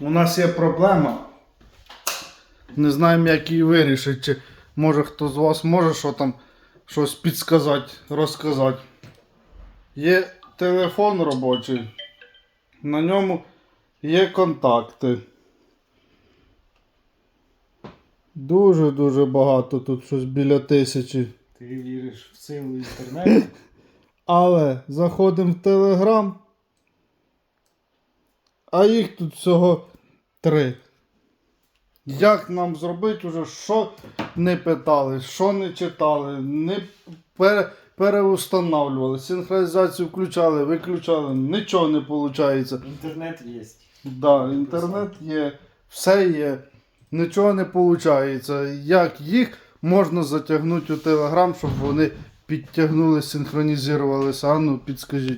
У нас є проблема. Не знаємо, як її вирішити. Чи може хто з вас може що там щось підсказати, розказати. Є телефон робочий. На ньому є контакти. Дуже-дуже багато, тут щось біля тисячі. Ти віриш в силу інтернету? Але заходимо в Телеграм. А їх тут всього три. Як нам зробити уже, що не питали, що не читали, не пере, переустанавлювали, синхронізацію включали, виключали, нічого не виходить. Інтернет є. Да, інтернет є, все є, нічого не виходить. Як їх можна затягнути у Телеграм, щоб вони підтягнули, синхронізувалися? А ну, підскажіть.